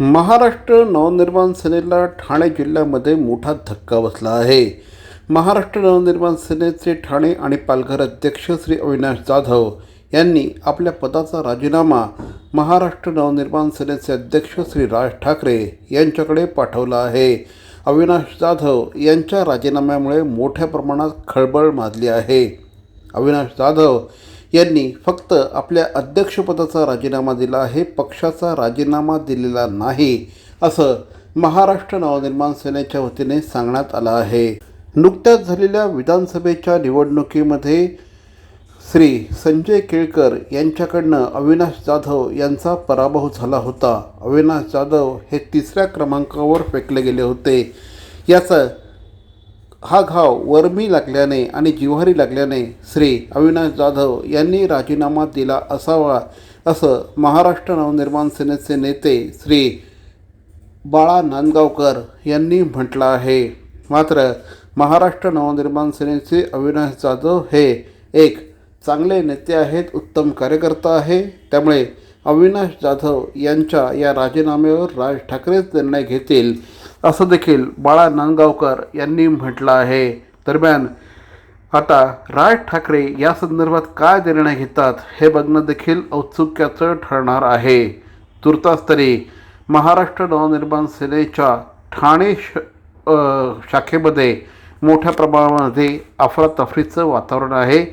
महाराष्ट्र नवनिर्माण सेनेला ठाणे जिल्ह्यामध्ये मोठा धक्का बसला आहे. महाराष्ट्र नवनिर्माण सेनेचे ठाणे आणि पालघर अध्यक्ष श्री अविनाश जाधव यांनी आपल्या पदाचा राजीनामा महाराष्ट्र नवनिर्माण सेनेचे अध्यक्ष श्री राज ठाकरे यांच्याकडे पाठवला आहे. अविनाश जाधव यांच्या राजीनाम्यामुळे मोठ्या प्रमाणात खळबळ माजली आहे. अविनाश जाधव यांनी फक्त आपल्या अध्यक्षपदाचा राजीनामा दिला आहे पक्षाचा राजीनामा दिलेला नाही असं महाराष्ट्र नवनिर्माण सेनेच्या वतीने सांगण्यात आलं आहे. नुकत्याच झालेल्या विधानसभेच्या निवडणुकीमध्ये श्री संजय केळकर यांच्याकडनं अविनाश जाधव यांचा पराभव झाला होता. अविनाश जाधव हे तिसऱ्या क्रमांकावर फेकले गेले होते. याचं हा घाव वर्मी लागल्याने आणि जिव्हारी लागल्याने श्री अविनाश जाधव यांनी राजीनामा दिला असावा असं महाराष्ट्र नवनिर्माण सेनेचे नेते श्री बाळा नांदगावकर यांनी म्हटलं आहे. मात्र महाराष्ट्र नवनिर्माण सेनेचे अविनाश जाधव हे एक चांगले नेते आहेत उत्तम कार्यकर्ता आहे. त्यामुळे अविनाश जाधव यांच्या या राजीनाम्यावर राज ठाकरेच निर्णय घेतील असं देखील बाळा नांदगावकर यांनी म्हटलं आहे. दरम्यान आता राज ठाकरे या संदर्भात काय निर्णय घेतात हे बघणं देखील औत्सुक्याचं ठरणार आहे. तुर्तास तरी महाराष्ट्र नवनिर्माण सेनेच्या ठाणे श शाखेमध्ये मोठ्या प्रमाणामध्ये अफरातफरीचं वातावरण आहे.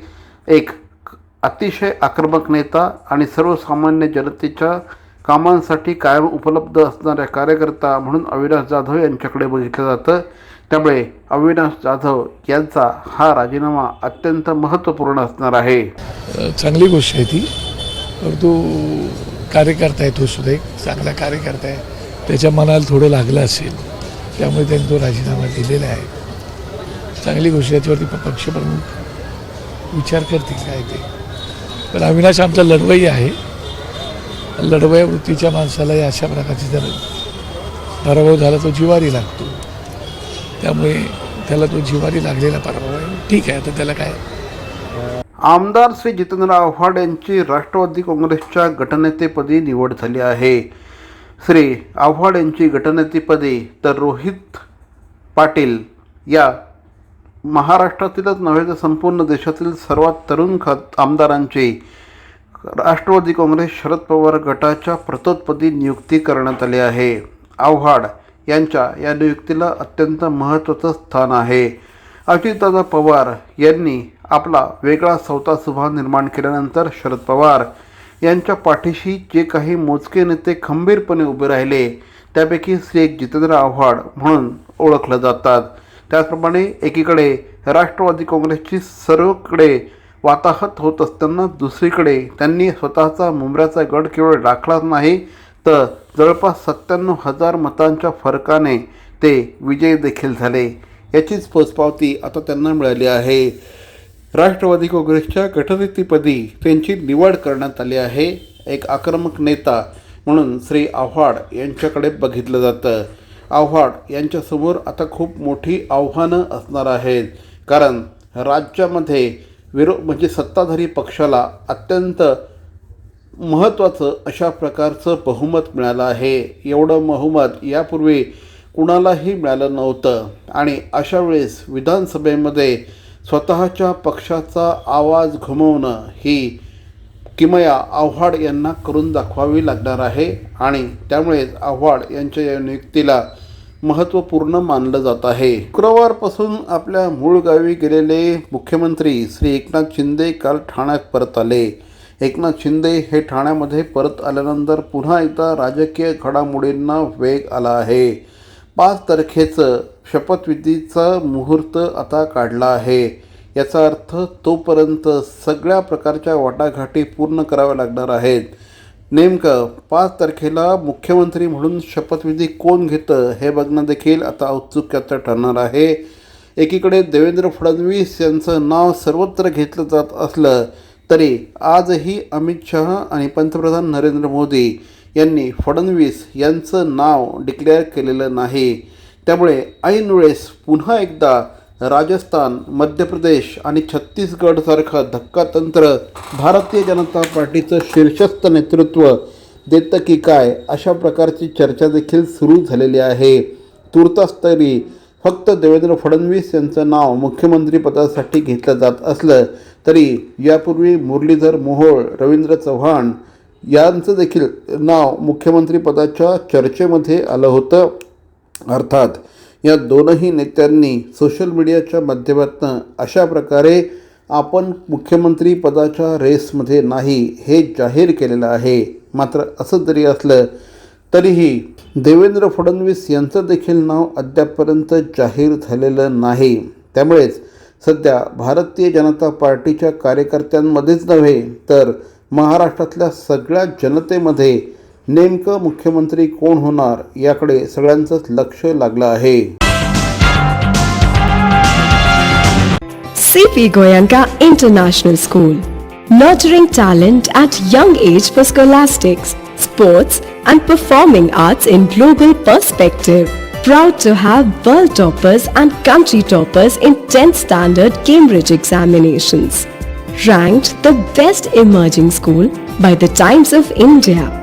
एक अतिशय आक्रमक नेता आणि सर्वसामान्य जनतेच्या कामांसाठी कायम उपलब्ध असणाऱ्या कार्यकर्ता म्हणून अविनाश जाधव यांच्याकडे बघितलं जातं. त्यामुळे अविनाश जाधव यांचा हा राजीनामा अत्यंत महत्त्वपूर्ण असणार आहे. चांगली गोष्ट आहे ती. परंतु कार्यकर्ता आहे तो हो सुद्धा एक चांगला कार्यकर्ता आहे. त्याच्या मनाला थोडं लागलं असेल त्यामुळे त्यांनी तो राजीनामा दिलेला आहे. चांगली गोष्ट याच्यावरती पक्षप्रमुख विचार करतील काय ते. पण अविनाश आमचा लढवाई आहे. लढवया वृत्तीच्या माणसालाही अशा प्रकारचे जर पराभव झाला तो जिवारी लागतो. त्यामुळे त्याला तो जिवारी लागलेला पराभव आहे. ठीक आहे आता त्याला काय? आमदार श्री जितेंद्र आव्हाड यांची राष्ट्रवादी काँग्रेसच्या गटनेतेपदी निवड झाली आहे. श्री आव्हाड यांची गटनेतेपदी तर रोहित पाटील या महाराष्ट्रातीलच नव्हे तर संपूर्ण देशातील सर्वात तरुण खात आमदारांची राष्ट्रवादी काँग्रेस शरद पवार गटाच्या प्रतोत्पदी नियुक्ती करण्यात आली आहे. आव्हाड यांच्या या नियुक्तीला अत्यंत महत्त्वाचं स्थान आहे. अजितदादा पवार यांनी आपला वेगळा सौता सुभा निर्माण केल्यानंतर शरद पवार यांच्या पाठीशी जे काही मोजके नेते खंबीरपणे उभे राहिले त्यापैकी श्री एक जितेंद्र आव्हाड म्हणून ओळखलं जातात. त्याचप्रमाणे एकीकडे राष्ट्रवादी काँग्रेसची सर्वकडे वाताहत होत असताना दुसरीकडे त्यांनी स्वतःचा मुंबऱ्याचा गड केवळ राखलाच नाही तर जवळपास सत्त्याण्णव हजार मतांच्या फरकाने ते विजयी देखील झाले. याचीच पोचपावती आता त्यांना मिळाली आहे. राष्ट्रवादी काँग्रेसच्या गटनेतेपदी त्यांची निवड करण्यात आली आहे. एक आक्रमक नेता म्हणून श्री आव्हाड यांच्याकडे बघितलं जातं. आव्हाड यांच्यासमोर आता खूप मोठी आव्हानं असणार आहेत. कारण राज्यामध्ये विरो म्हणजे सत्ताधारी पक्षाला अत्यंत महत्त्वाचं अशा प्रकारचं बहुमत मिळालं आहे. एवढं बहुमत यापूर्वी कुणालाही मिळालं नव्हतं. आणि अशा वेळेस विधानसभेमध्ये स्वतःच्या पक्षाचा आवाज घुमवणं ही किमया आव्हाड यांना करून दाखवावी लागणार आहे. आणि त्यामुळेच आव्हाड यांच्या या नियुक्तीला महत्त्वपूर्ण मानलं जात आहे. शुक्रवारपासून आपल्या मूळ गावी गेलेले मुख्यमंत्री श्री एकनाथ शिंदे काल ठाण्यात परत आले. एकनाथ शिंदे हे ठाण्यामध्ये परत आल्यानंतर पुन्हा एकदा राजकीय घडामोडींना वेग आला आहे. पाच तारखेचं शपथविधीचा मुहूर्त आता काढला आहे. याचा अर्थ तोपर्यंत सगळ्या प्रकारच्या वाटाघाटी पूर्ण कराव्या लागणार आहेत. नेमकं पाच तारखेला मुख्यमंत्री म्हणून शपथविधी कोण घेतं हे बघणं देखील आता औत्सुक्याचं ठरणार आहे. एकीकडे देवेंद्र फडणवीस यांचं नाव सर्वत्र घेतलं जात असलं तरी आजही अमित शहा आणि पंतप्रधान नरेंद्र मोदी यांनी फडणवीस यांचं नाव डिक्लेअर केलेलं नाही. त्यामुळे ऐन वेळेस पुन्हा एकदा राजस्थान मध्य प्रदेश आणि छत्तीसगडसारखं धक्कातंत्र भारतीय जनता पार्टीचं शीर्षस्थ नेतृत्व देतं की काय अशा प्रकारची चर्चा देखील सुरू झालेली आहे. तूर्तास तरी फक्त देवेंद्र फडणवीस यांचं नाव मुख्यमंत्रीपदासाठी घेतलं जात असलं तरी यापूर्वी मुरलीधर मोहोळ रवींद्र चव्हाण यांचं देखील नाव मुख्यमंत्रीपदाच्या चर्चेमध्ये आलं होतं. अर्थात या दोनही नेत्यांनी सोशल मीडियाच्या माध्यमातून अशा प्रकारे आपण मुख्यमंत्री पदाच्या रेसमध्ये नाही हे जाहीर केलेलं आहे. मात्र असं जरी असलं तरीही देवेंद्र फडणवीस यांचं देखील नाव अद्यापपर्यंत जाहीर झालेलं नाही. त्यामुळेच सध्या भारतीय जनता पार्टीच्या कार्यकर्त्यांमध्येच नव्हे तर महाराष्ट्रातल्या सगळ्या जनतेमध्ये नेमकं मुख्यमंत्री कोण होणार याकडे सगळ्यांचंच लक्ष लागलं आहे CP Goyanka International School, nurturing talent at young age for scholastics, sports, and performing arts in global perspective. Proud to have world toppers and country toppers in 10th standard Cambridge examinations. Ranked the best emerging school by the Times of India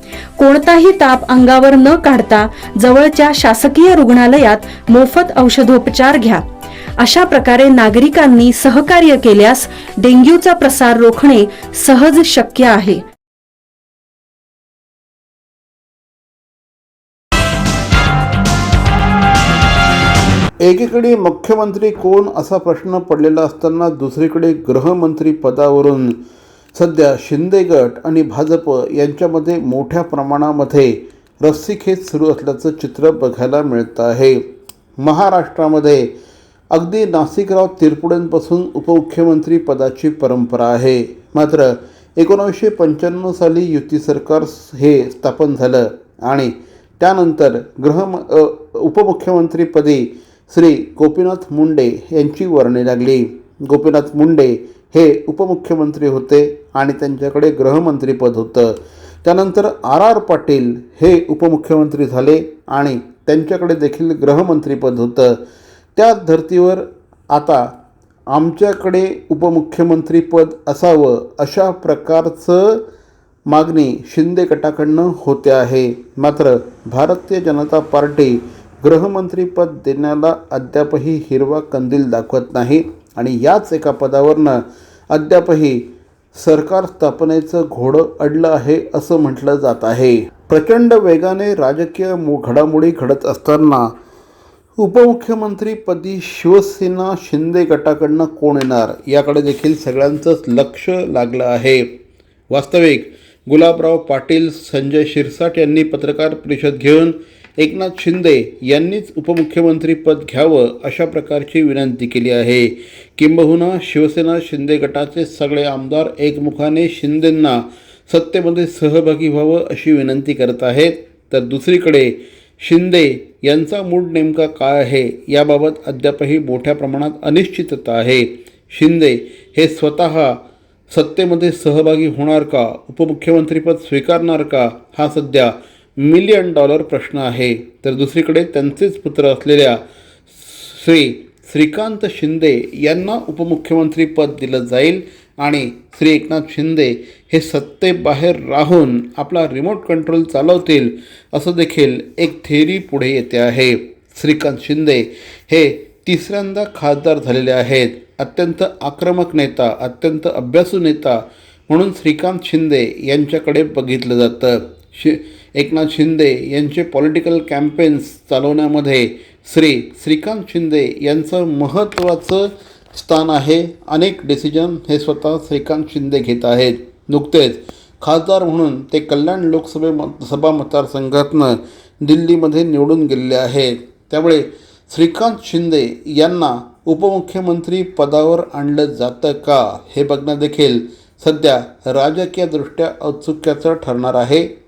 कोणताही ताप अंगावर न काढता जवळच्या शासकीय रुग्णालयात मोफत औषधोपचार घ्या. अशा प्रकारे नागरिकांनी सहकार्य केल्यास डेंग्यूचा प्रसार रोखणे सहज शक्य आहे. एकीकडे मुख्यमंत्री कोण असा प्रश्न पडलेला असताना दुसरीकडे गृहमंत्री पदावरून सध्या शिंदे गट आणि भाजप यांच्यामध्ये मोठ्या प्रमाणामध्ये रस्सीखेच सुरू असल्याचं चित्र बघायला मिळतं आहे. महाराष्ट्रामध्ये अगदी नाशिकराव तिरपुडेंपासून उपमुख्यमंत्री पदाची परंपरा आहे. मात्र एकोणावीसशे पंच्याण्णव साली युती सरकार हे स्थापन झालं आणि त्यानंतर गृह उपमुख्यमंत्रीपदी श्री गोपीनाथ मुंडे यांची वर्णी लागली. गोपीनाथ मुंडे हे उपमुख्यमंत्री होते आणि त्यांच्याकडे गृहमंत्रीपद होतं. त्यानंतर आर आर पाटील हे उपमुख्यमंत्री झाले आणि त्यांच्याकडे देखील गृहमंत्रीपद होतं. त्याच धर्तीवर आता आमच्याकडे उपमुख्यमंत्रीपद असावं अशा प्रकारचं मागणी शिंदे गटाकडनं होते आहे. मात्र भारतीय जनता पार्टी गृहमंत्रीपद देण्याला अद्यापही हिरवा कंदील दाखवत नाही. आणि याच एका पदावरनं अद्यापही सरकार स्थापनेचं घोडं अडलं आहे असं म्हटलं जात आहे. प्रचंड वेगाने राजकीय मु घडामोडी घडत असताना उपमुख्यमंत्रीपदी शिवसेना शिंदे गटाकडनं कोण येणार? याकडे देखील सगळ्यांचंच लक्ष लागलं आहे. वास्तविक गुलाबराव पाटील संजय शिरसाट यांनी पत्रकार परिषद घेऊन एकनाथ शिंदे यांनीच उपमुख्यमंत्रीपद घ्यावं अशा प्रकारची विनंती केली आहे. किंबहुना शिवसेना शिंदे गटाचे सगळे आमदार एकमुखाने शिंदेंना सत्तेमध्ये सहभागी व्हावं अशी विनंती करत आहेत. तर दुसरीकडे शिंदे यांचा मूड नेमका काय आहे याबाबत अद्यापही मोठ्या प्रमाणात अनिश्चितता आहे. शिंदे हे स्वतः सत्तेमध्ये सहभागी होणार का? उपमुख्यमंत्रीपद स्वीकारणार का? हा सध्या मिलियन डॉलर प्रश्न आहे. तर दुसरीकडे त्यांचेच पुत्र असलेल्या श्री श्रीकांत शिंदे यांना उपमुख्यमंत्री पद दिलं जाईल आणि श्री एकनाथ शिंदे हे सत्तेबाहेर राहून आपला रिमोट कंट्रोल चालवतील असं देखील एक थेरी पुढे येते आहे. श्रीकांत शिंदे हे तिसऱ्यांदा खासदार झालेले आहेत. अत्यंत आक्रमक नेता अत्यंत अभ्यासू नेता म्हणून श्रीकांत शिंदे यांच्याकडे बघितलं जातं. शि एकनाथ शिंदे यांचे पॉलिटिकल कॅम्पेन्स चालवण्यामध्ये श्री श्रीकांत शिंदे यांचं महत्त्वाचं स्थान आहे. अनेक डिसिजन हे स्वतः श्रीकांत शिंदे घेत आहेत. नुकतेच खासदार म्हणून ते कल्याण लोकसभे मत- सभा मतदारसंघातनं दिल्लीमध्ये निवडून गेलेले आहेत. त्यामुळे श्रीकांत शिंदे यांना उपमुख्यमंत्री पदावर आणलं जातं का हे बघणं देखील सध्या राजकीयदृष्ट्या औत्सुक्याचं ठरणार आहे.